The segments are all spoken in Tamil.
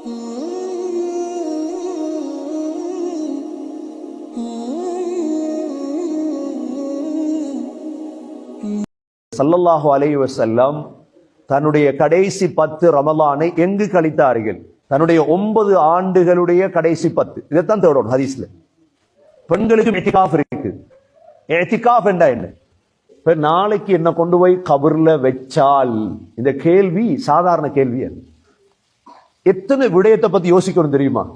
சல்லல்லாஹு அலைஹி வஸல்லம் தன்னுடைய கடைசி பத்து ரமலானை எங்கு கழித்தார்கள்? தன்னுடைய ஒன்பது ஆண்டுகளுடைய கடைசி பத்து. இதைத்தான் தேடணும் ஹதீஸ்ல. பெண்களுக்கும் எத்திகாஃப் இருக்கு. எத்திகாஃப் என்றா என்ன? இப்ப நாளைக்கு என்ன கொண்டு போய் கபர்ல வச்சால்? இந்த கேள்வி சாதாரண கேள்வி அல்ல எத்தனை விடயத்தை பத்தி யோசிக்கணும் தெரியுமா?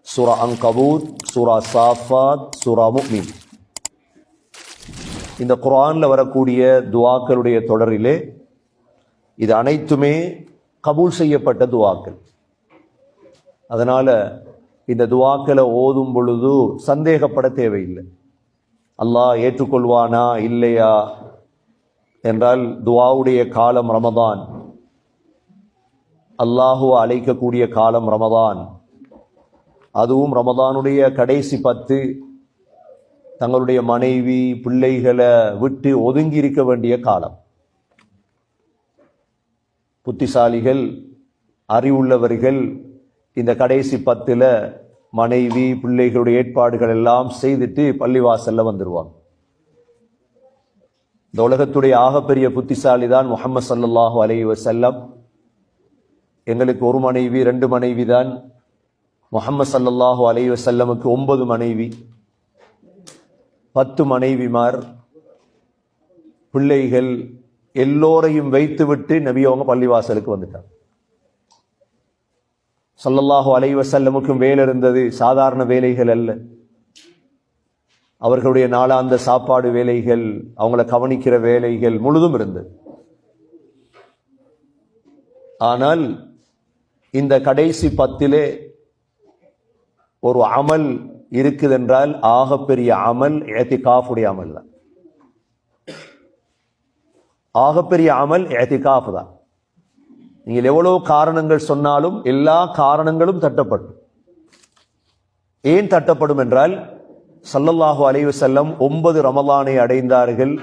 சூரா அங்கபூத் சூரா சாஃபாத் சுரா முக்மீன். இந்த குரான்ல வரக்கூடிய துவாக்களுடைய தொடரிலே இது அனைத்துமே கபூல் செய்யப்பட்ட துவாக்கள். அதனால இந்த துவாக்களை ஓதும் பொழுது சந்தேகப்பட தேவையில்லை. அல்லாஹ் ஏற்றுக்கொள்வானா இல்லையா? என்றால் துவாவுடைய காலம் ரமதான். அல்லாஹுவ அழைக்கக்கூடிய காலம் ரமதான். அதுவும் ரமதானுடைய கடைசி பத்து. தங்களுடைய மனைவி பிள்ளைகளை விட்டு ஒதுங்கி இருக்க வேண்டிய காலம். புத்திசாலிகள் அறிவுள்ளவர்கள் இந்த கடைசி பத்தில் மனைவி பிள்ளைகளுடைய ஏற்பாடுகள் எல்லாம் செய்துட்டு பள்ளிவாசல்ல வந்துடுவாங்க இந்த உலகத்துடைய ஆகப்பெரிய புத்திசாலி தான் முகமது சல்லாஹூ அலைஹி வசல்லம் எங்களுக்கு ஒரு மனைவி ரெண்டு மனைவி தான். முகமது சல்லல்லாஹு அலைஹி வசல்லமுக்கு ஒன்பது மனைவி. பத்து மனைவிமார். பிள்ளைகள் எல்லோரையும் வைத்துவிட்டு நபி அவங்க பள்ளிவாசலுக்கு வந்துட்டாங்க. சல்லல்லாஹு அலைவ செல்லமுக்கும் வேலை இருந்தது. சாதாரண வேலைகள் அல்ல. அவர்களுடைய நாளாந்த சாப்பாடு வேலைகள் அவங்கள கவனிக்கிற வேலைகள் முழுதும் இருந்தது. ஆனால் இந்த கடைசி பத்திலே ஒரு அமல் இருக்குதென்றால் ஆகப்பெரிய அமல் ஏத்திகாஃபுடைய அமல் தான். ஆகப்பெரிய அமல் ஏத்திகாஃப் தான். நீங்கள் எவ்வளோ காரணங்கள் சொன்னாலும் எல்லா காரணங்களும் தட்டப்படும். ஏன் தட்டப்படும் என்றால் சல்லல்லாஹு அலைவு செல்லம் ஒன்பது ரமலானை அடைந்தார்கள்.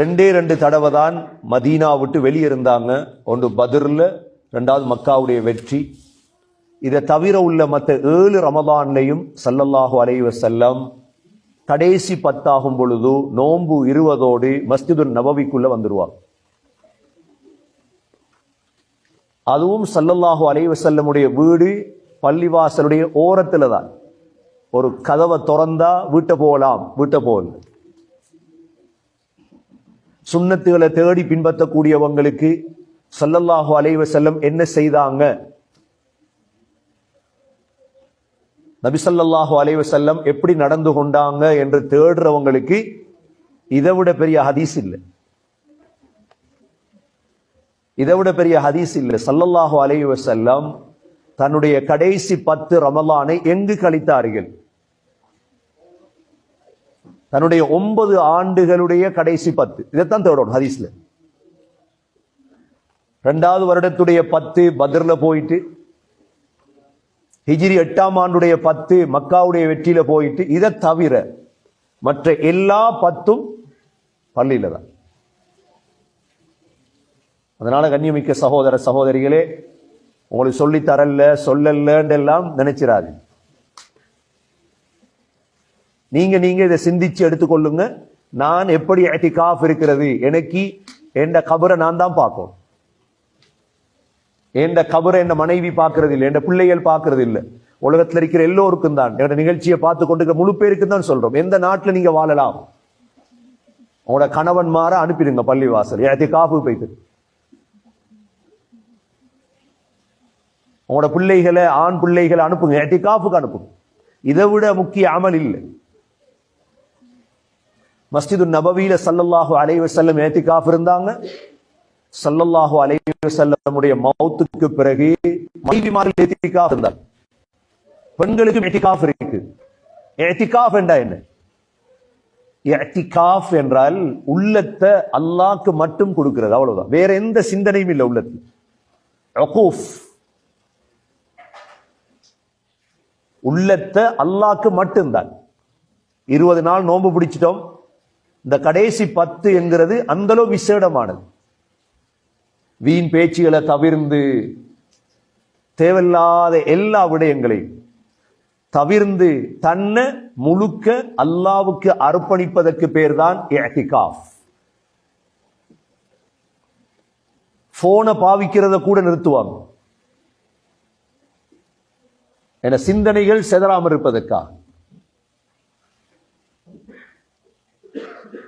ரெண்டே ரெண்டு தடவை தான் மதீனா விட்டு வெளியிருந்தாங்க. ஒன்று பதிரில் ரெண்டாவது மக்காவுடைய வெற்றி. இதை தவிர உள்ள மற்ற ஏழு ரமதான்லையும் சல்லல்லாஹு அலைவ செல்லம் கடைசி பத்தாகும் பொழுது நோன்பு இருவதோடு மஸ்ஜிது நபவிக்குள்ள வந்துருவாங்க. அதுவும் சல்லல்லாஹு அலைவ செல்லமுடைய வீடு பள்ளிவாசலுடைய ஓரத்தில் தான். ஒரு கதவை திறந்தா வீட்டை போகலாம் வீட்டை போகல சுண்ணத்துகளை தேடி பின்பற்றக்கூடியவங்களுக்கு சல்லல்லாஹு அலைவ செல்லம் என்ன செய்தாங்க? நபிசல்லாஹு அலைவ செல்லம் எப்படி நடந்து கொண்டாங்க என்று தேடுறவங்களுக்கு இதை விட பெரிய ஹதீஸ் இல்லை. இதை விட பெரிய ஹதீஸ் இல்லை. சல்லல்லாஹு அலைவ செல்லம் தன்னுடைய கடைசி பத்து ரமலானை எங்கு கழித்தார்கள்? தன்னுடைய ஒன்பது ஆண்டுகளுடைய கடைசி பத்து. இதைத்தான் தேடணும் ஹதீஸ்ல. ரெண்டாவது வருடத்துடைய பத்து பத்ரில் போயிட்டு ஹிஜிரி எட்டாம் ஆண்டுடைய பத்து மக்காவுடைய வெற்றியில போயிட்டு இதை தவிர மற்ற எல்லா பத்தும் பள்ளியில தான். அதனால கண்ணியமிக்க சகோதர சகோதரிகளே உங்களுக்கு சொல்லி தரல சொல்லலன்றெல்லாம் நினைச்சிடாது நீங்க நீங்க இதை சிந்திச்சு எடுத்துக்கொள்ளுங்க. நான் எப்படி காஃப் இருக்கிறது எனக்கு என்ற கபரை நான் தான் பார்க்கணும். எந்த கபரை என்ன மனைவி பார்க்கறது இல்லை எந்த பிள்ளைகள் பார்க்கறது இல்லை உலகத்தில் இருக்கிற எல்லோருக்கும் தான். என்னோட நிகழ்ச்சியை பார்த்து கொண்டு முழு பேருக்கு தான் சொல்றோம். எந்த நாட்டில் நீங்க வாழலாம்? உங்களோட கணவன் மாற அனுப்பிடுங்க பள்ளி வாசல் ஏத்தி காப்பு போயிட்டு. உங்களோட பிள்ளைகளை ஆண் பிள்ளைகளை அனுப்புங்க. ஏத்தி காப்புக்கு அனுப்புங்க. இதை விட முக்கிய அமல் இல்லை. மஸ்ஜிது நபவியில சல்லல்லாஹு அலைஹி ஏத்தி காப்பு இருந்தாங்க. சல்லல்லாஹு அலைஹி வஸல்லமுடைய மௌத்துக்கு பிறகு மனைவிமார்கள் ஏத்திகாஃப் இருந்தார் பெண்களுக்கும் எத்திகாஃப் இருக்கு. எத்திகாஃப் என்றா என்ன? எத்திகாஃப் என்றால் உள்ளத்தை அல்லாக்கு மட்டும் கொடுக்கிறது அவ்வளவுதான். வேற எந்த சிந்தனையும் இல்லை உள்ளத்தில் அகூஃப் உள்ளத்தை அல்லாக்கு மட்டும்தான். இருபது நாள் நோன்பு பிடிச்சிட்டோம். இந்த கடைசி பத்து என்கிறது அந்தளவு விசேடமானது. வீண் பேச்சுகளை தவிர்ந்து தேவையில்லாத எல்லா விடயங்களையும் தவிர்ந்து தன்னை முழுக்க அல்லாவுக்கு அர்ப்பணிப்பதற்கு பேர் தான் போனை பாவிக்கிறத கூட நிறுத்துவாங்க. என சிந்தனைகள் செதறாமல் இருப்பதற்காக.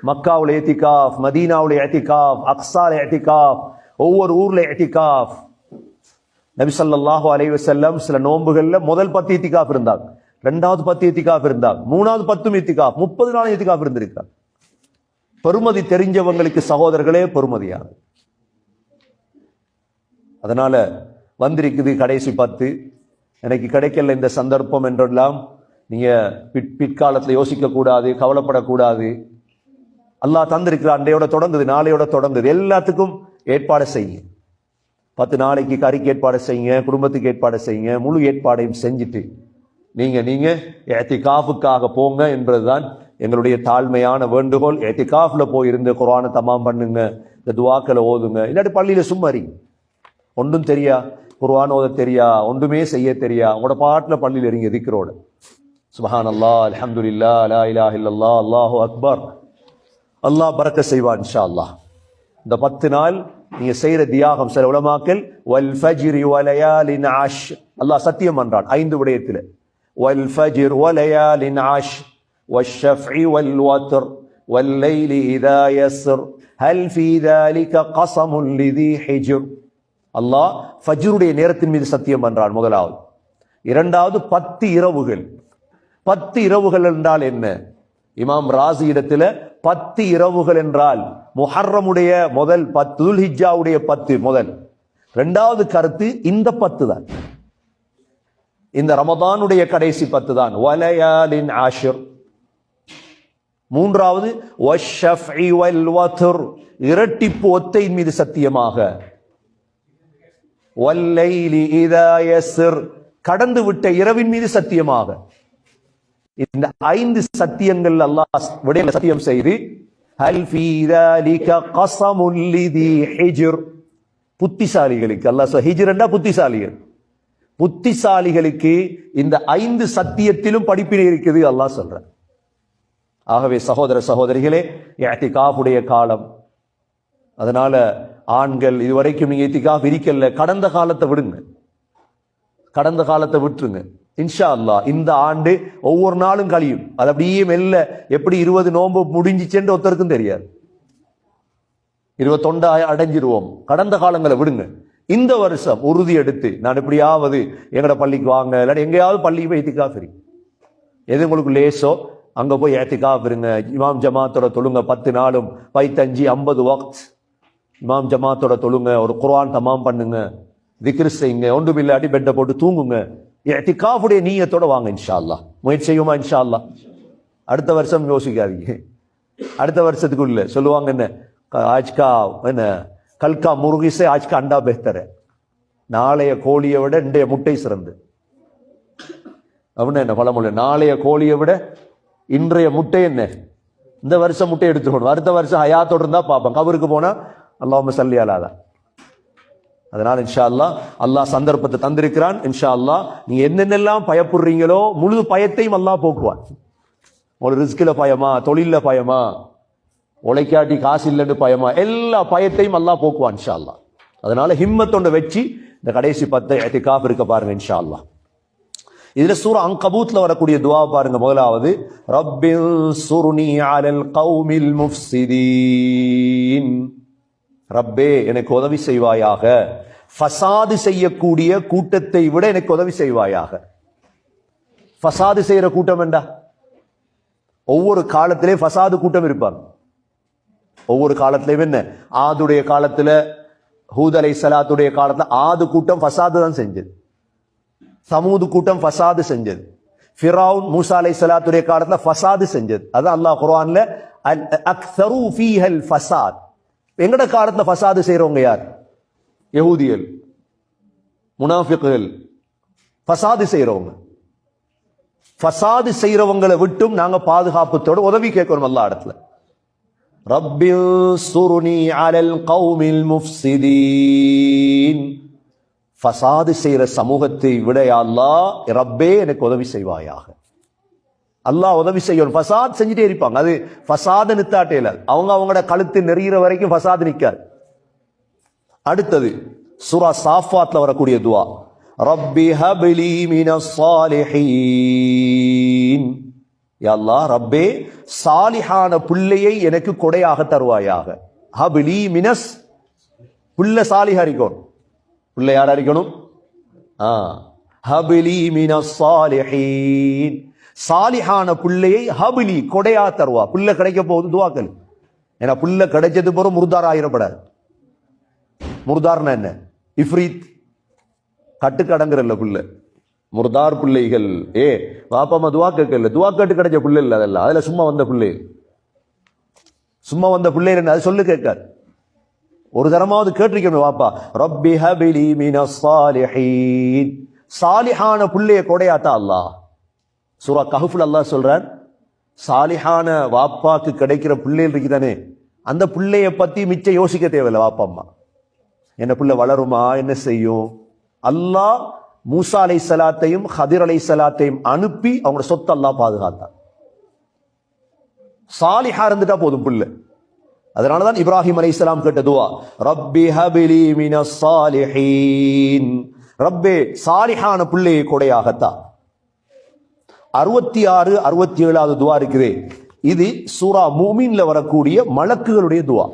மக்காவுல ஏத்திகாஃப் மதீனாவுல ஏத்திகாஃப் அக்ஸால ஏத்திகாஃப் ஒவ்வொரு ஊர்ல எட்டிகாஃப் நபி ஸல்லல்லாஹு அலைஹி செல்லம் சில நோன்புகள்ல முதல் பத்து இத்திகாஃப் இருந்தாங்க. ரெண்டாவது பத்து இத்திகாஃப் இருந்தாங்க. மூணாவது பத்தும் இத்திகாஃப் முப்பது நாள் இத்திகாஃப் இருந்திருக்காங்க பெருமதி தெரிஞ்சவங்களுக்கு சகோதரர்களே பெருமதியாக அதனால வந்திருக்குது கடைசி பத்து. எனக்கு கிடைக்கல இந்த சந்தர்ப்பம் என்றெல்லாம் நீங்க பிற் பிற்காலத்தில் யோசிக்க கூடாது கவலைப்படக்கூடாது. அல்லாஹ் தந்திருக்கிறான் அன்றையோட தொடங்குது நாளையோட தொடங்குது. எல்லாத்துக்கும் ஏற்பாடு செய்யுங்க. பத்து நாளைக்கு கறிக்கு ஏற்பாடு செய்யுங்க குடும்பத்துக்கு ஏற்பாடு செய்யுங்க முழு ஏற்பாடையும் செஞ்சுட்டு நீங்க நீங்க ஏத்திகாஃபுக்காக போங்க என்பதுதான் எங்களுடைய தாழ்மையான வேண்டுகோள். ஏத்திகாஃப்ல போய் இருந்து குரானை தமாம் பண்ணுங்க இந்த துவாக்களை ஓதுங்க. இல்லாட்டி பள்ளியில சும்மா இருங்க. ஒன்றும் தெரியா? குர்வான் ஓத தெரியா? ஒன்றுமே செய்ய தெரியா? உங்களோட பாட்டில் பள்ளியில் இருங்க திக்ரோட. சுபஹான் அல்லா அலமதுல்லா லா இலாஹ இல்லல்லாஹ் அல்லாஹு அக்பர். அல்லாஹ் பறக்க செய்வான் இன்ஷா அல்லாஹ். இந்த பத்து நாள் நீங்க செய்யற தியாகம் சில உலமாக்கல் வல் ஃபஜ்ரி வலயாலின் ஆஷ் அல்லாஹ் சத்தியம் பண்றான் ஐந்து விடயத்தில் வல் ஃபஜ்ர் வலயாலின் ஆஷ் والشفع والوتر والليل إذا يسر هل في ذلك قسم لذي حجر அல்லாஹ் ஃபஜ்ருடைய நேரத்தின் மீது சத்தியம் பண்றான் முதலாவது இரண்டாவது பத்து இரவுகள் பத்து இரவுகள் என்றால் என்ன இமாம் ராசி இடத்துல பத்து இரவுகள் என்றால் முஹர்ரமுடைய முதல் பத்து துல்ஹிஜாவுடைய பத்து முதல். இரண்டாவது கருத்து இந்த பத்து தான். இந்த ரமதானுடைய கடைசி பத்து தான். வலையாலின் ஆஷிர். மூன்றாவது இரட்டிப்பு ஒத்தையின் மீது சத்தியமாக. கடந்து விட்ட இரவின் மீது சத்தியமாக. இந்த ஐந்து சத்தியங்கள் அல்லாஹ் உடைய சத்தியம் செய்து புத்திசாலிகளுக்கு அல்லாஹ் ஹிஜ்ரண்டா புத்திசாலிகள். புத்திசாலிகளுக்கு இந்த ஐந்து சத்தியத்திலும் படிப்பினை இருக்குது அல்லாஹ் சொல்ற. ஆகவே சகோதர சகோதரிகளே காஃபுடைய காலம். அதனால ஆண்கள் இதுவரைக்கும் நீங்க எத்திக்காஃப் விரிக்கல கடந்த காலத்தை விடுங்க. கடந்த காலத்தை விட்டுருங்க. இன்ஷா அல்லாஹ் இந்த ஆண்டு ஒவ்வொரு நாளும் கழியும். அது அப்படியே மெல்ல எப்படி இருபது நோன்பு முடிஞ்சிச்சுன்னு ஒருத்தருக்கும் தெரியாது. இருபத்தொண்டா அடைஞ்சிருவோம். கடந்த காலங்களை விடுங்க. இந்த வருஷம் உறுதி எடுத்து நான் எப்படியாவது எங்களோட பள்ளிக்கு வாங்க இல்லாட்டி எங்கேயாவது பள்ளிக்கு போய் ஏத்திக்கா இருக்கு. எது உங்களுக்கு லேசோ அங்கே போய் ஏத்திக்கா இருங்க. இமாம் ஜமாத்தோட தொழுங்க பத்து நாளும் பைத்தஞ்சு ஐம்பது வக்த். இமாம் ஜமாத்தோட தொழுங்க ஒரு குர்ஆன் தமாம் பண்ணுங்க. திக்ரு செய்யுங்க. ஒன்று இல்லாட்டி பெட்டை போட்டு தூங்குங்க. ஏத்திகாஃபுடைய நீயத்தோட வாங்க இன்ஷா அல்லாஹ் முயற்சி செய்யுமா இன்ஷா அல்லாஹ் அடுத்த வருஷம் யோசிக்காதீங்க அடுத்த வருஷத்துக்குள்ளே சொல்லுவாங்க என்ன ஆஜ்கா என்ன கல்கா முருகிசே ஆஜ்கா அண்டா பெஹ்தர் நாளைய கோழியை விட இன்றைய முட்டை சிறந்து அப்படின்னு என்ன பழமொழி நாளைய கோழியை விட இன்றைய முட்டை என்ன இந்த வருஷம் முட்டை எடுத்துக்கணும் அடுத்த வருஷம் ஹயாத்தோடு இருந்தால் பார்ப்போம் கவருக்கு போனால் அல்லாமல் சல்லியாலாதான் அதனால் இன்ஷா அல்லாஹ் அல்லாஹ் சந்தர்ப்பத்தை தந்திருக்கிறான். இன்ஷா அல்லாஹ் நீங்கள் என்னென்னலாம் பயப்படுறீங்களோ முழு பயத்தையும் அல்லாஹ் போக்குவான். உங்களுக்கு ரிஸ்கில் பயமா தொழிலில் பயமா உழைக்காட்டி காசு இல்லைன்னு பயமா எல்லா பயத்தையும் அல்லாஹ் போக்குவான் இன்ஷா அல்லா அதனால ஹிம்மத்தொண்ட வச்சு இந்த கடைசி பத்தை எத்திகாஃப் இருக்க பாருங்க இன்ஷா அல்லா இதுல சூரா அங்கபூத்ல வரக்கூடிய துவா பாருங்க முதலாவது ரப்பில் சுருணி அலல் கௌமில் முஃப்சிதீன். ரப்பே எனக்கு உதவி செய்வாயாக. ஃபசாது செய்யக்கூடிய கூட்டத்தை விட எனக்கு உதவி செய்வாயாக. ஃபசாது செய்யற கூட்டம் என்றா ஒவ்வொரு காலத்திலே ஃபசாது கூட்டம் இருப்பாங்க. ஒவ்வொரு காலத்திலேயும் என்ன? ஆதுடைய காலத்துல ஹூத் அலை சலாத்துடைய காலத்துல ஆது கூட்டம் ஃபசாது தான் செஞ்சது. சமூது கூட்டம் ஃபசாது செஞ்சது. ஃபிரவுன் மூசா அலை சலாத்துடைய காலத்துல ஃபசாது செஞ்சது. அதான் அல்லாஹ் குரான்ல அல் அக்ஸரு ஃபீஹல் ஃபசாத். எங்கட காலத்துல ஃபசாது செய்றவங்க யார்? யஹூதியல் முனாஃபிக்குகள். ஃபசாது செய்றவங்க. ஃபசாது செய்றவங்களை விட்டும் நாங்க பாதுகாப்புத்தோட உதவி கேட்கணும் எல்லா இடத்துல. ரப்பில் சுருனி அலல் கௌமில் முஃப்சிதீன். ஃபசாது செய்யற சமூகத்தை விட யா அல்லாஹ் ரப்பே எனக்கு உதவி செய்வாயாக. அல்லாஹ் உதவி செய்யணும் ஃபசாத் செஞ்சுட்டே இருப்பாங்க. அது ஃபசாத நித்தாட்டையில அவங்க அவங்களோட கழுத்து நெறிகிற வரைக்கும் ஃபசாத் நிற்காது அடுத்தது சுரா சாஃபாத்ல வரக்கூடிய துவா. ரப்பி ஹபிலி மின சாலிஹீன். யல்லா ரப்பே சாலிஹான புள்ளையை எனக்கு கொடையாக தருவாயாக. ஹபிலி மினஸ் புள்ள சாலிஹா இருக்கணும் புள்ள யார் அறிக்கணும் ஆ ஹபிலி மின சாலிஹீன். சாலிஹான பிள்ளையை ஹபிலி கொடையா தருவா. புள்ள கிடைக்க போகுது துவாக்கல் ஏன்னா புள்ள கிடைச்சது பிறகு முருதார் ஆயிரப்படாது. முருதார்னா என்ன? இஃப்ரீத். கட்டுக்கடங்குறல்ல புள்ள. முர்தார் பிள்ளைகள். ஏ வாப்பாமா துவா கேட்கல. துவா கேட்டு கிடைச்ச பிள்ளை இல்லை அதெல்லாம். அதில் சும்மா வந்த பிள்ளை. சும்மா வந்த பிள்ளை என்ன அது சொல்லு கேட்காது. ஒரு தரமாவது கேட்டிருக்கணும் வாப்பா. ரப்பி ஹபிலி மீன சாலிஹீன். சாலிஹான பிள்ளைய கொடையாத்தா அல்லாஹ். சூரா கஹஃபுல் அல்லாஹ் சொல்கிறார் சாலிஹான வாப்பாக்கு கிடைக்கிற பிள்ளைகள் இருக்குதானே அந்த பிள்ளைய பற்றி மிச்சம் யோசிக்க தேவையில்ல வாப்பா அம்மா. என்ன பிள்ளை வளருமா என்ன செய்யும்? அல்லாஹ் மூசா அலை சலாத்தையும் ஹதிர் அலை சலாத்தையும் அனுப்பி அவங்களோட சொத்தை பாதுகாத்தான். சாலிஹா இருந்துட்டா போதும் பிள்ளை. அதனாலதான் இப்ராஹிம் அலைஹிஸ்ஸலாம் கேட்ட துவா ரப்பி ஹபிலி மின சாலிஹீன். ரப்பே சாலிஹான பிள்ளையை கொடையாகத்தான். அறுபத்தி ஆறு அறுபத்தி ஏழாவது துவா இருக்குது. இது சூரா மூமீன்ல வரக்கூடிய மலக்குகளுடைய துவா.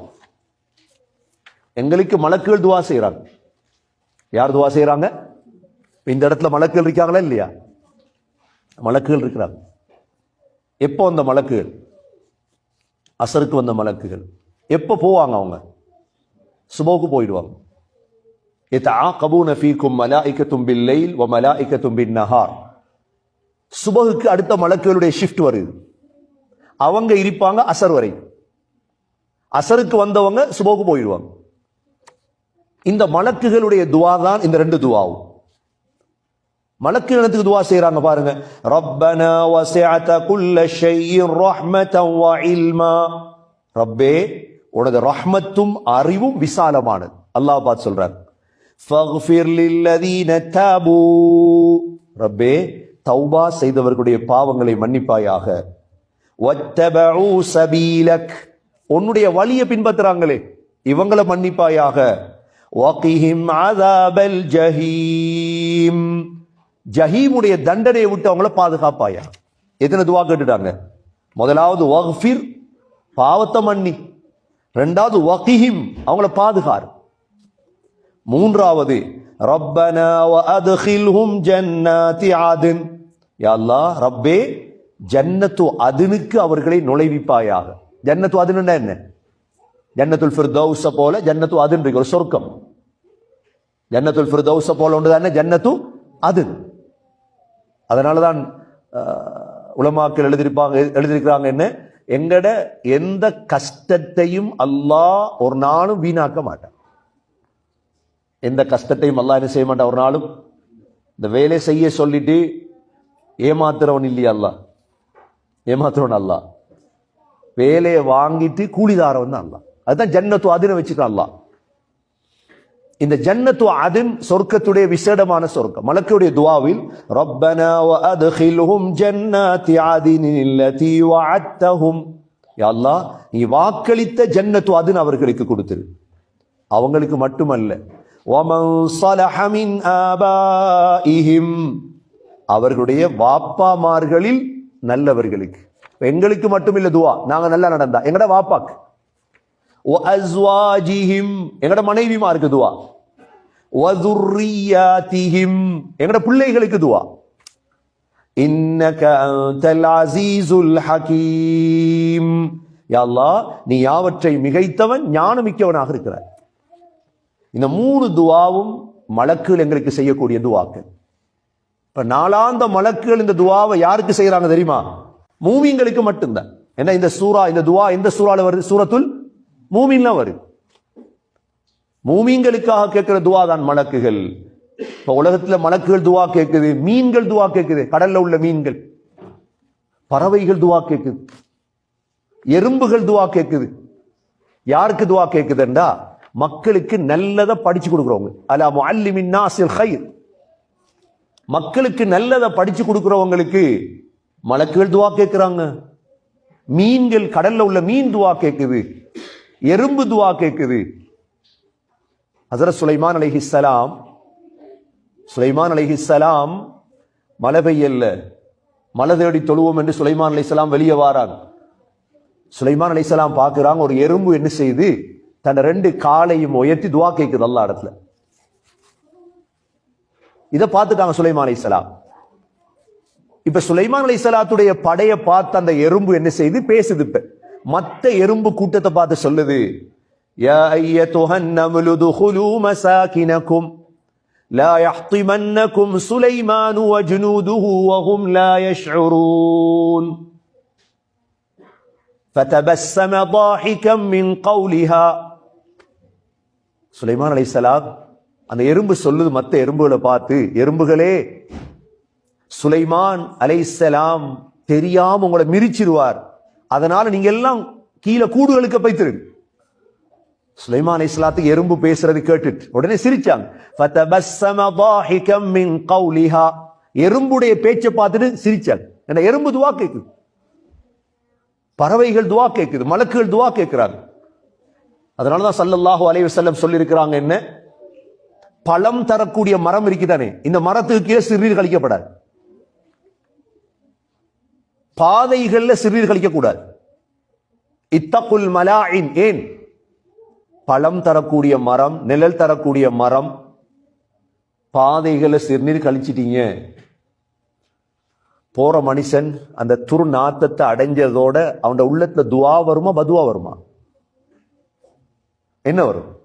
எங்களுக்கு மலக்குகள் துவா செய்கிறாங்க யார் துவா செய்கிறாங்க இந்த இடத்துல மலக்குகள் இருக்காங்களா இல்லையா? மலக்குகள் இருக்கிறாங்க. எப்போ வந்த மலக்குகள்? அசருக்கு வந்த மலக்குகள். எப்போ போவாங்க அவங்க? சுபோவுக்கு போயிடுவாங்க. இத்தா கபூன ஃபீக்கும் மலா இக்க தும்பில் லைல் ஒ மலா இக்க தும்பின் நஹார். சுபகுக்கு அடுத்த மலக்குகளுடைய ஷிஃப்ட் வருது. அவங்க இருப்பாங்க அசர் வரை. அசருக்கு வந்தவங்க சுபோக்கு போயிடுவாங்க. இந்த மலக்குகளுடைய துவா தான் இந்த ரெண்டு துவாவும். மலக்கு இனத்துக்கு துவா செய்யறாங்க பாருங்க. ரப்பனா வசிஅத குல்ல ஷையின் ரஹ்மதன் வ இல்மா. ரப்பே உனது ரஹ்மத்தும் அறிவும் விசாலமானது. அல்லாஹ் பார்த்து சொல்றார். ஃபக்ஃபிர் லில்லதீன தபூ. ரப்பே தௌபா செய்தவர்களுடைய பாவங்களை மன்னிப்பாயாக. சபீலக். உன்னுடைய வழியை பின்பற்றுறாங்களே இவங்களை மன்னிப்பாயாக. ஜஹீம். ஜஹீமுடைய தண்டனையை விட்டு அவங்கள பாதுகாப்பாயா? எத்தனை துவா கேட்டுட்டாங்க? முதலாவது வக்ஃபிர் பாவத்தை மன்னி. ரெண்டாவது வகிஹிம் அவங்கள பாதுகார். மூன்றாவது ரப்பனா வ அத்கில்ஹும் ஜன்னாதி ஆதின் யா அல்லாஹ் ரப்பே ஜன்னத்து அதுனுக்கு அவர்களை நுழைவிப்பாயாக. ஜன்னத்து அதுன்னா என்ன? ஜன்னத்துல் ஃபிர்தௌஸ போல ஜன்னத்து அதுன் ஒரு சொர்க்கம். ஜன்னத்துல் ஃபிர்தௌஸ போல ஒன்று தானே ஜன்னத்து அதுன். அதனாலதான் தான் உலமாக்கள் எழுதியிருப்பாங்க எழுதியிருக்கிறாங்க என்ன? எங்கட எந்த கஷ்டத்தையும் அல்லாஹ் ஒரு நாளும் வீணாக்க மாட்டான். எந்த கஷ்டத்தையும் அல்லாஹ் என்ன செய்ய மாட்டான்? ஒரு நாளும். இந்த வேலை செய்ய சொல்லிட்டு ஏமாத்துறவன் இல்லையா அல்லா ஏமாத்துறவன் அல்லா வேலையை வாங்கிட்டு கூலிதாரவன் தான் அல்லா அதுதான் ஜன்னத்து அதுன்னு வச்சுக்கலாம் அல்லா இந்த ஜன்னத்து அதின் சொர்க்கத்துடைய விசேடமான சொர்க்கம். மலக்குடைய துவாவில் ரப்பனா வ அத்ஹில்ஹும் ஜன்னாதி ஆதினில் லதி வஅத்தஹும் நீ வாக்களித்த ஜன்னத்து அதின் அவர்களுக்கு கொடுத்துரு. அவங்களுக்கு மட்டுமல்ல. ஒமன் சலஹ மின் ஆபாயிஹிம் அவர்களுடைய வாப்பாமார்களில் நல்லவர்களுக்கு. எங்களுக்கு மட்டும் இல்ல துவா. நாங்க நல்லா நடந்தா. எங்கட வாப்பாக்கு? எங்கட மனைவிமாருக்கு துவா. எங்கட பிள்ளைகளுக்கு துவா. ஹகீம். யாழ்லா நீ யாவற்றை மிகைத்தவன் ஞானமிக்கவனாக இருக்கிறார் இந்த மூணு துவாவும் மலக்குள் எங்களுக்கு செய்யக்கூடிய துவாக்கள். இப்ப நாளாந்த மலக்குகள் இந்த துவாவை யாருக்கு செய்யறாங்க தெரியுமா? மூமிங்களுக்கு மட்டும்தான். ஏன்னா இந்த சூரா இந்த துவா எந்த சூறால வருது? சூரத்துல் மூமின்லாம் வருது. மூமிங்களுக்காக கேட்கிற துவா தான் மலக்குகள். இப்ப உலகத்துல மலக்குகள் துவா கேட்குது மீன்கள் துவா கேட்குது கடல்ல உள்ள மீன்கள். பறவைகள் துவா கேட்குது. எறும்புகள் துவா கேட்குது. யாருக்கு துவா கேட்குதுண்டா மக்களுக்கு நல்லதை படிச்சு கொடுக்குறவங்க. அலா முஅல்லிமின் நாசில் ஹைர் மக்களுக்கு நல்லதை படிச்சு கொடுக்குறவங்களுக்கு மலக்குகள் துவா கேட்குறாங்க. மீன்கள் கடல்ல உள்ள மீன் துவா கேட்குது. எறும்பு துவா கேட்குது. ஹசரத் சுலைமான் அலைஹிஸ்ஸலாம் சுலைமான் அலைஹிஸ்ஸலாம் மழை பெய்யல்ல மழை தேடி தொழுவோம் என்று சுலைமான் அலைஹிஸ்ஸலாம் வெளியே வாராங்க. சுலைமான் அலைஹிஸ்ஸலாம் பார்க்குறாங்க ஒரு எறும்பு என்ன செய்யுது? தன் ரெண்டு காலையும் உயர்த்தி துவா கேட்குது எல்லா இடத்துல. இதை பார்த்துட்டாங்க சுலைமான் அலைஹிஸ்ஸலாம் இப்ப சுலைமான் அலைஹிஸ்ஸலாத்துடைய படைய பார்த்து அந்த எறும்பு என்ன செய்து பேசுது இப்ப மத்த எறும்பு கூட்டத்தை பார்த்து சொல்லுது يا أيتها النمل ادخلوا مساكنكم لا يحطمنكم سليمان وجنوده وهم لا يشعرون فتبسم ضاحكا من قولها சுலைமான் அலைஹிஸ்ஸலாம் அந்த எறும்பு சொல்லுது மற்ற எறும்புகளை பார்த்து எறும்புகளே சுலைமான் அலைசலாம் தெரியாம உங்களை மிரிச்சிருவார் அதனால நீங்க எல்லாம் கீழே கூடுகளுக்கு பைத்திருக்கு சுலைமான் அலை எறும்பு பேசுறது கேட்டுட்டு உடனே சிரிச்சாங்க. எறும்புடைய பேச்சை பார்த்துட்டு சிரிச்சாங்க. என்ன எறும்பு துவா கேட்குது பறவைகள் துவா கேட்குது மலக்குகள் துவா கேட்கிறாங்க அதனாலதான் சல்லல்லாஹு அலைவசல்லம் சொல்லியிருக்கிறாங்க என்ன? பழம் தரக்கூடிய மரம் இருக்குதானே? இந்த மரத்துக்கு கீழே சிறுநீர் கழிக்கப்படாது. பாதைகள்ல சிறுநீர் கழிக்கக்கூடாது. இத்தகுல் மலாயின் ஏன்? பழம் தரக்கூடிய மரம் நிழல் தரக்கூடிய மரம் பாதைகளை சிறுநீர் கழிச்சிட்டீங்க. போற மனுஷன் அந்த துரு நாத்தத்தை அடைஞ்சதோட அவன் உள்ளத்துல துவா வருமா பதுவா வருமா? என்ன வரும்?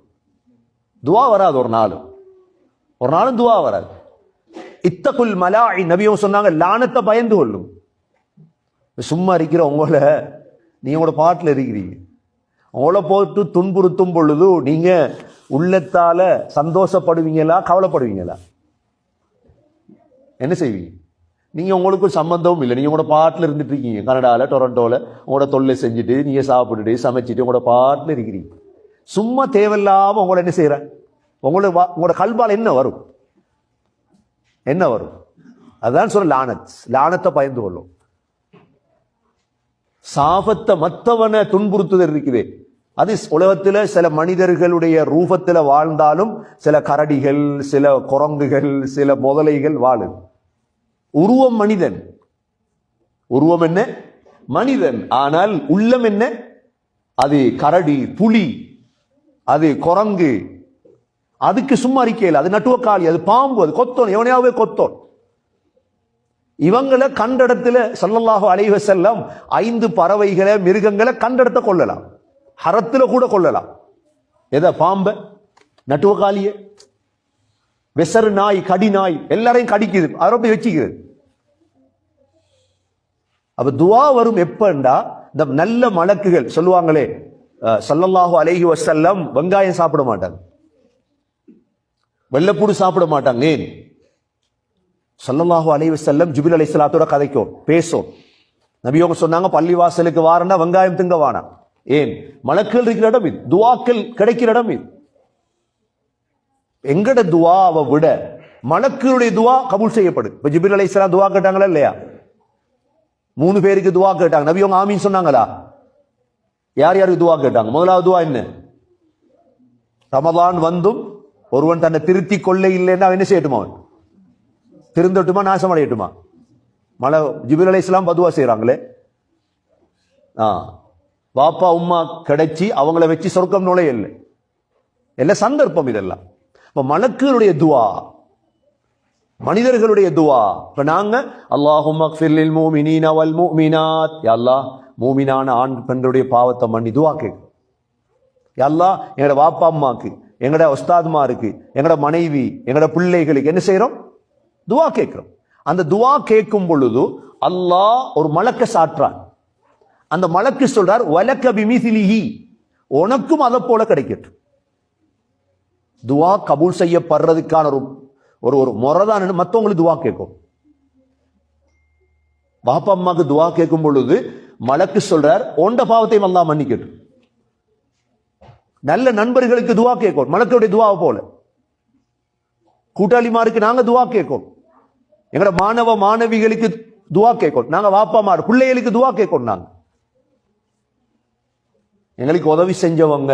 துவா வராது ஒரு நாளும் ஒரு நாளும் துவா வராது. இத்தகுல் மலாய் நபியும் சொன்னாங்க லானத்தை பயந்து கொள்ளும். சும்மா இருக்கிற உங்களை நீங்க உங்களோட பாட்டில் இருக்கிறீங்க. உங்களை போட்டு துன்புறுத்தும் பொழுது நீங்க உள்ளத்தால சந்தோஷப்படுவீங்களா கவலைப்படுவீங்களா? என்ன செய்வீங்க? நீங்க உங்களுக்கு சம்பந்தமும் இல்லை. நீங்க உங்களோட பாட்டில் இருந்துட்டு இருக்கீங்க. கனடாவில் டொரண்டோவில் உங்களோட தொல்லை செஞ்சுட்டு நீங்க சாப்பிட்டுட்டு சமைச்சிட்டு உங்களோட பாட்டில் இருக்கிறீங்க. சும்மா தேவையில்லாம உங்களை என்ன செய்யற? உங்களோட வா- உங்களோட கல்பால் என்ன வரும்? என்ன வரும்? அதான் சொல்ற லானத் லானத்தை பயந்து கொள்ளும். சாபத்தை மற்றவனை துன்புறுத்துதல் இருக்குது. அது உலகத்துல சில மனிதர்களுடைய ரூபத்தில் வாழ்ந்தாலும் சில கரடிகள் சில குரங்குகள் சில முதலைகள் வாழும். உருவம் மனிதன். உருவம் என்ன? மனிதன். ஆனால் உள்ளம் என்ன? அது கரடி புலி. அது குரங்கு. அதுக்கு சும்மா அறிக்கையில் அது நட்டுவக்காளி அது பாம்பு அது கொத்தோன் எவனையாவே கொத்தோன். இவங்களை கண்டடத்துல சல்லல்லாஹோ அலைஹி செல்லம் ஐந்து பறவைகளை மிருகங்களை கண்டடத்தை கொள்ளலாம் ஹரத்துல கூட கொள்ளலாம் எதை பாம்ப? நட்டுவக்காலிய வெசரு நாய் கடி நாய் எல்லாரையும் கடிக்குது அதை போய் வச்சுக்குது. அப்ப துவா வரும் எப்பண்டா? இந்த நல்ல மலக்குகள் சொல்லுவாங்களே சல்லல்லாஹோ ஸல்லல்லாஹு அலைஹி வெங்காயம் சாப்பிட மாட்டாங்க. வெள்ளப்பூடு சாப்பிட மாட்டாங்க. ஏன்? ஸல்லல்லாஹு அலைவு செல்லம் ஜிபில் சலாத்தோட கதைக்கும் பேசும். நபியோங்க சொன்னாங்க பள்ளிவாசலுக்கு வாரண்டா வெங்காயம் திங்க வானா? ஏன்? மலக்குகள் இருக்கிற இடம் இது. துவாக்கள் கிடைக்கிற இடம் இது. எங்கட துவாவை விட மலக்களுடைய துவா கபூல் செய்யப்படும் இப்ப ஜிபில் அலைஹிஸ்ஸலாம் துவா கேட்டாங்களா இல்லையா? மூணு பேருக்கு துவா கேட்டாங்க. நபியவங்க ஆமின்னு சொன்னாங்களா? யார் யாருக்கு துவா கேட்டாங்க? முதலாவது துவா என்ன? ரமதான் வந்தும் ஒருவன் தன்னை திருத்தி கொள்ள இல்லைன்னா என்ன செய்யட்டுமா அவன்? திருந்தட்டுமா நாசம் அடையட்டுமா? மலை ஜிபில் அலை இஸ்லாம் பதுவா செய்கிறாங்களே ஆ. பாப்பா உம்மா கிடைச்சி அவங்கள வச்சு சொர்க்கம் நுழைய இல்லை எல்லாம் சந்தர்ப்பம் இதெல்லாம். இப்போ மலக்குகளுடைய துவா மனிதர்களுடைய துவா. இப்போ நாங்கள் அல்லாஹும் அக்ஃபிர்லில் மூமினீன் அவல் மூமினாத். யல்லா மூமினான ஆண் பெண்களுடைய பாவத்தை மன்னி துவா கேட்கும் யல்லா என்னோட வாப்பா அம்மாக்கு. எங்கட உஸ்தாத்மாருக்கு எங்கட மனைவி எங்களோட பிள்ளைகளுக்கு என்ன செய்யறோம் துவா கேட்கிறோம். அந்த துவா கேட்கும் பொழுது அல்லாஹ் ஒரு மலக்க சாற்றான். அந்த மலக்கு சொல்றார் வலக்க பிமிசிலிஹி. உனக்கும் அதை போல கிடைக்கட்டும். துவா கபூல் செய்யப்படுறதுக்கான ஒரு ஒரு ஒரு முறைதான் மற்றவங்களுக்கு துவா கேட்கும். பாப்பா அம்மாவுக்கு துவா கேட்கும் பொழுது மலக்கு சொல்றார் ஒண்ட பாவத்தையும் அல்லாஹ் மன்னிக்கட்டும். நல்ல நண்பர்களுக்கு துவா கேட்கும் மலக்களுடைய துவாவை போல. கூட்டாளிமாருக்கு நாங்க துவா கேட்கும் எங்கட மாணவ மாணவிகளுக்கு துவா கேட்கும் நாங்க வாப்பாமார் பிள்ளைகளுக்கு துவா கேட்கும் நாங்க. எங்களுக்கு உதவி செஞ்சவங்க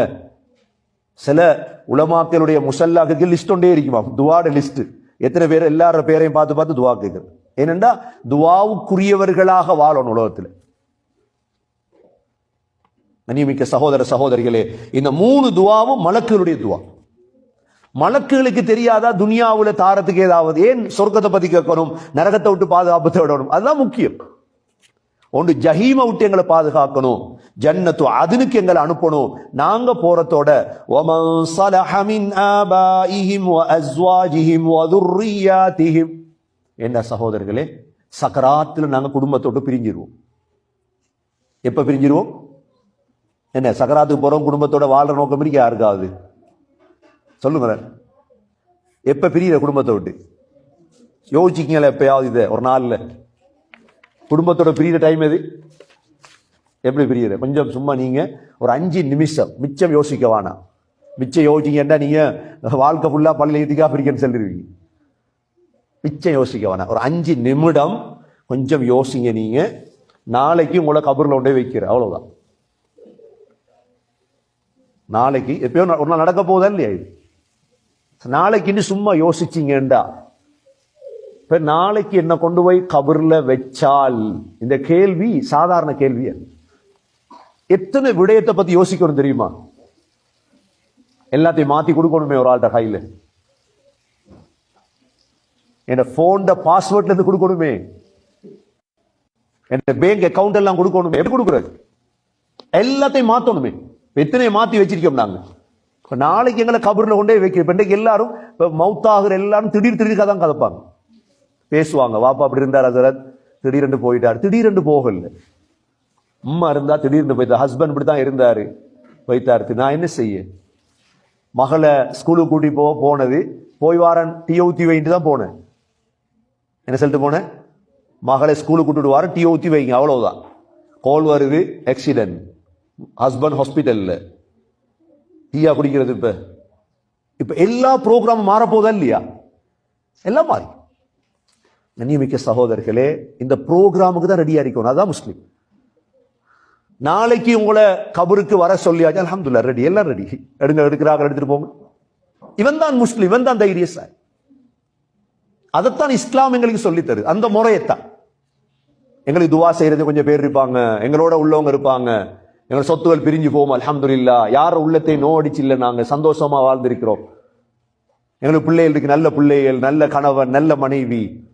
சில உலமாக்களுடைய முசல்லாக்கு லிஸ்ட் ஒன்றே இருக்குமா? துவாட லிஸ்ட் எத்தனை பேர் எல்லார பேரையும் பார்த்து பார்த்து துவா கேட்குறது ஏனென்றா துவாவுக்குரியவர்களாக வாழணும் உலகத்தில். கண்ணியமிக்க சகோதர சகோதரிகளே இந்த மூணு துவாவும் மலக்குகளுடைய துவா. மலக்குகளுக்கு தெரியாதா துனியாவில் தாரத்துக்கு ஏதாவது? ஏன் சொர்க்கத்தை பத்தி கேட்கணும்? நரகத்தை விட்டு பாதுகாப்பு தேடணும்? அதுதான் முக்கியம். ஒன்று ஜஹீம விட்டு எங்களை பாதுகாக்கணும். ஜன்னத்து அதுனுக்கு எங்களை அனுப்பணும். நாங்க போறதோட ஒமன் சலஹமின் ஆபாயிஹிம் வ அஸ்வாஜிஹிம் வ துர்ரியாதிஹிம் என்ன சகோதரர்களே சக்கராத்தில் நாங்கள் குடும்பத்தோடு பிரிஞ்சிருவோம். எப்போ பிரிஞ்சிருவோம்? என்ன சக்கராத்துக்கு போகிறோம் குடும்பத்தோட வாழ்கிற நோக்கம் இருக்கா? யாருக்காவது? சொல்லுங்களேன். எப்போ பிரியிற குடும்பத்தை விட்டு? யோசிச்சிங்களா எப்பயாவது இதை? ஒரு நாளில்? குடும்பத்தோட பிரியிற டைம் எது? எப்படி பிரியிற? கொஞ்சம் சும்மா நீங்கள் ஒரு அஞ்சு நிமிஷம் மிச்சம் யோசிக்க வேணாம். மிச்சம் யோசிச்சீங்கன்னா நீங்கள் வாழ்க்கை ஃபுல்லாக பள்ளியில் ஏத்திக்கா பிரிக்கன்னு சொல்லிடுவீங்க. மிச்சம் யோசிக்க வேணாம். ஒரு அஞ்சு நிமிடம் கொஞ்சம் யோசிங்க நீங்கள் நாளைக்கு உங்களை கபரில் கொண்டே வைக்கிற அவ்வளோதான் நாளைக்கு எப்பயோ ஒரு நாள் நடக்க போதா இல்லையா இது? நாளைக்குன்னு சும்மா யோசிச்சிங்கண்டா. இப்போ நாளைக்கு என்ன கொண்டு போய் கபரில் வச்சால் இந்த கேள்வி சாதாரண கேள்வி எத்தனை விடயத்தை பற்றி யோசிக்கணும் தெரியுமா? எல்லாத்தையும் மாற்றி கொடுக்கணுமே ஒரு ஆள்கிட்ட கையில். என் ஃபோன்ட பாஸ்வேர்ட்லேருந்து கொடுக்கணுமே. என் பேங்க் அக்கவுண்ட் எல்லாம் கொடுக்கணுமே. எப்படி கொடுக்குறது? எல்லாத்தையும் மாற்றணுமே இப்ப எத்தனையை வச்சிருக்கோம் நாங்கள் இப்போ நாளைக்கு எங்களை கபரில் கொண்டே வைக்கிறோம் இப்போ இன்றைக்கு எல்லாரும் இப்போ மவுத்தாகிற எல்லாரும் திடீர் திடீர் தான் கதப்பாங்க. பேசுவாங்க வாப்பா அப்படி இருந்தார் ஹசரத். திடீரென்று போயிட்டார். திடீரென்று போகல. அம்மா இருந்தா திடீர்னு போயிட்டார். ஹஸ்பண்ட் இப்படி தான் இருந்தார். போயிட்டாரு. நான் என்ன செய்ய? மகளை ஸ்கூலுக்கு கூட்டி போக போனது. போய் வாரன். டீ ஊற்றி வைட்டு தான் போனேன். என்ன சொல்லிட்டு போனேன்? மகளை ஸ்கூலுக்கு கூட்டிட்டு வாரன். டீ ஊற்றி வைங்க. அவ்வளோதான் கோல் வருது. ஆக்சிடென்ட் ஹஸ்பண்ட் ஹாஸ்பிட்டலில் டீயா குடிக்கிறது இப்ப. இப்ப எல்லா ப்ரோக்ராமும் மாறப்போதா இல்லையா? எல்லாம் மாறி. கண்ணியமிக்க சகோதரர்களே இந்த ப்ரோக்ராமுக்கு தான் ரெடியா இருக்கணும். அதான் முஸ்லீம். நாளைக்கு உங்களை கபருக்கு வர சொல்லியாச்சு அலமதுல்லா ரெடி எல்லாம் ரெடி எடுங்க எடுக்கிறாங்க எடுத்துட்டு போங்க. இவன் தான் முஸ்லீம் இவன் தான் தைரியசாலி. அதைத்தான் இஸ்லாம் எங்களுக்கு சொல்லித் தருது. அந்த முறையைத்தான். எங்களுக்கு துவா செய்யறது கொஞ்சம் பேர் இருப்பாங்க எங்களோட உள்ளவங்க இருப்பாங்க. எங்கள் சொத்துகள் பிரிஞ்சு போவோம் அல்ஹம்துலில்லா. யார் உள்ளத்தை நோடிச்சு இல்லை நாங்கள் சந்தோஷமாக வாழ்ந்திருக்கிறோம். எங்களுக்கு பிள்ளைகளுக்கு நல்ல பிள்ளைகள் நல்ல கணவன் நல்ல மனைவி.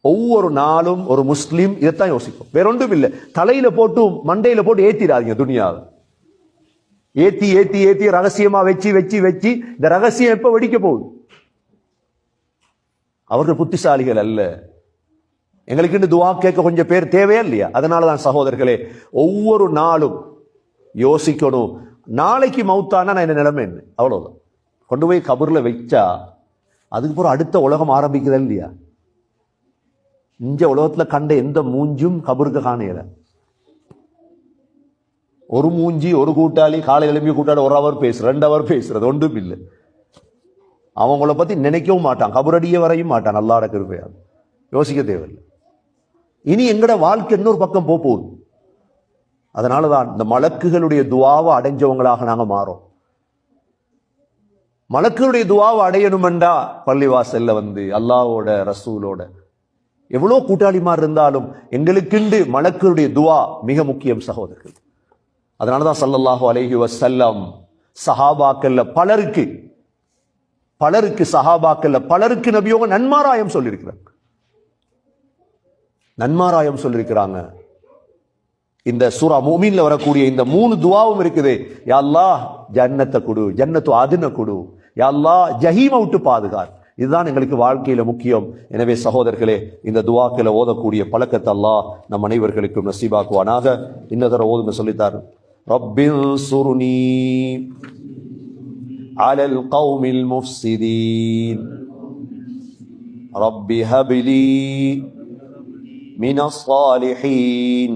ஒவ்வொரு நாளும் ஒரு முஸ்லீம் இதைத்தான் யோசிக்கும் வேற ஒன்றும் இல்லை. தலையில போட்டு மண்டையில போட்டு ஏத்திடாதீங்க துணியாவை ஏத்தி ஏத்தி ஏத்தி ரகசியமா வச்சு வச்சு வச்சு இந்த ரகசியம் எப்ப வெடிக்க போகுது? அவர்கள் புத்திசாலிகள் அல்ல. எங்களுக்கு துவா கேட்க கொஞ்சம் பேர் தேவையா இல்லையா? அதனாலதான் சகோதரர்களே ஒவ்வொரு நாளும் யோசிக்கணும். நாளைக்கு மௌத்தானா நான் என்ன நிலைமை என்ன? அவ்வளோதான் கொண்டு போய் கபூரில் வச்சா அதுக்கப்புறம் அடுத்த உலகம் ஆரம்பிக்குதா இல்லையா? இந்த உலகத்தில் கண்ட எந்த மூஞ்சும் கபருக்கு காணையில ஒரு மூஞ்சி ஒரு கூட்டாளி காலை எழுப்பி கூட்டாளி ஒரு அவர் பேசுறது ரெண்டு அவர் பேசுறது ஒன்றும் இல்லை. அவங்கள பற்றி நினைக்கவும் மாட்டான் கபுரடியே வரையும் மாட்டான் நல்லாட கிருப்பையாது யோசிக்க தேவையில்லை. இனி எங்கட வாழ்க்கை இன்னொரு பக்கம் போக போகுது. அதனாலதான் இந்த மலக்குகளுடைய துவாவை அடைஞ்சவங்களாக நாங்கள் மாறோம். மலக்குகளுடைய துவாவை அடையணுமெண்டா பள்ளிவாசல்ல வந்து அல்லாவோட ரசூலோட எவ்வளோ கூட்டாளிமார் இருந்தாலும் எங்களுக்குண்டு மலக்குடைய துவா மிக முக்கியம் சகோதரர்கள். அதனாலதான் சல்லல்லாஹு அலைஹி வசல்லம் சஹாபாக்கல்ல பலருக்கு பலருக்கு சஹாபாக்கல்ல பலருக்கு நபியோக நன்மாராயம் சொல்லியிருக்கிறாங்க. நன்மாராயம் சொல்லியிருக்கிறாங்க. இந்த சூரா மூமீன்ல வரக்கூடிய இந்த மூணு துவாவும் இருக்குது யா அல்லாஹ் ஜன்னத்தை கொடு ஜன்னத்து அதுன கொடு யா அல்லாஹ் ஜஹீமை விட்டு பாதுகார் இதுதான் எங்களுக்கு வாழ்க்கையில முக்கியம் எனவே சகோதரர்களே இந்த துவாக்கில ஓதக்கூடிய பழக்கத்தை அல்லாஹ் நம் அனைவர்களுக்கும் நசீபாக்குவானாக இன்னதர ஓதுங்க சொல்லித்தார் ரப்பின் சுருனி على القوم المفسدين رب هب لي من الصالحين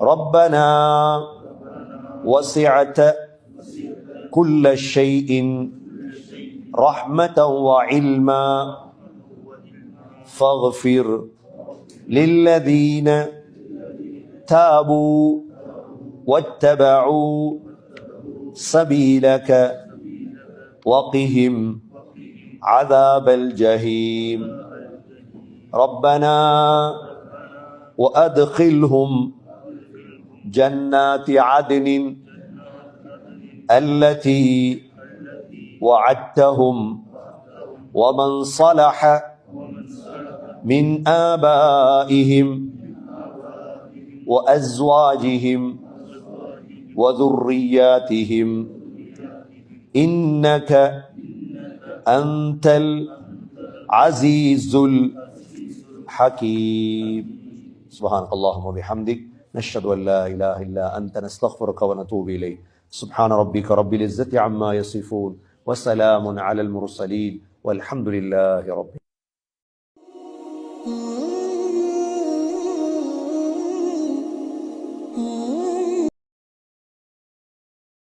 ربنا وسعت كل شيء رحمة وعلما فاغفر للذين تابوا واتبعوا سبيلك وقهم عذاب الجحيم. ربنا وأدخلهم جنات عدن التي وعدتهم ومن صلح من آبائهم وأزواجهم وذرياتهم إنك أنت العزيز الحكيم. سبحانك اللهم وبحمدك. نشهد أن لا إله إلا أنت نستغفرك ونتوب إليك سبحان ربك رب العزة عما يصفون وسلام على المرسلين والحمد لله رب.